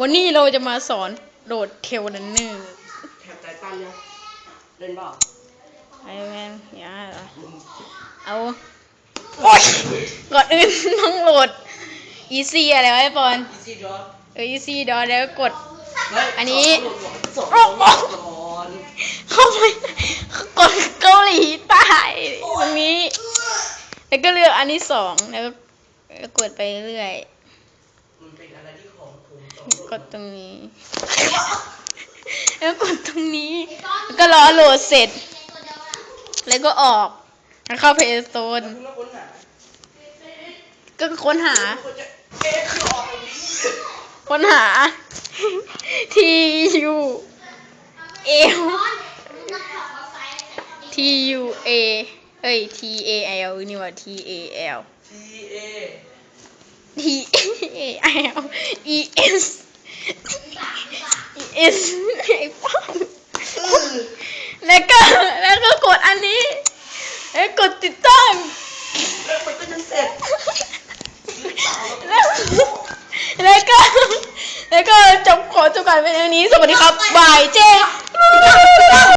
วันนี้เราจะมาสอนโหลดเทลนันเนอร์แถบใจตันยังเล่นเปล่าไอแมนอย่าเหรอเอาโอ๊ยก่อนอื่น ต้องโหลด easy อะไรวะไอปอนอีซี่ดอทเออ easy ดอแล้วกด อันนี้สองโอ้โหก่อนเข้าไปกดเกาหลีใต้ตรงนี้ แล้วก็เลือกอันที่สองแล้วก็แล้วกดไปเรื่อยมันเป็นอะไรที่ของผมสอง กดตรงนี้ แล้วกดตรงนี้ แล้วก็รอโหลดเสร็จ แล้วก็ออกแล้วเข้าเพย์โซนคุณต้องค้นหาก็ค้นหาคุณจะเอ๊ะคือออกตรงนี้ค้นหา T U A T U A เอ้ย T A L นี่ว่า T A L T A T A L E S E S ไอ้ป้อมอื้อแล้วก็แล้วก็กดอันนี้ แล้วกดติดตั้ง แล้วมันก็จะเสร็จ แล้วแล้วก็ แล้วก็จบขอจบการเป็นอันนี้ สวัสดีครับบายเจ้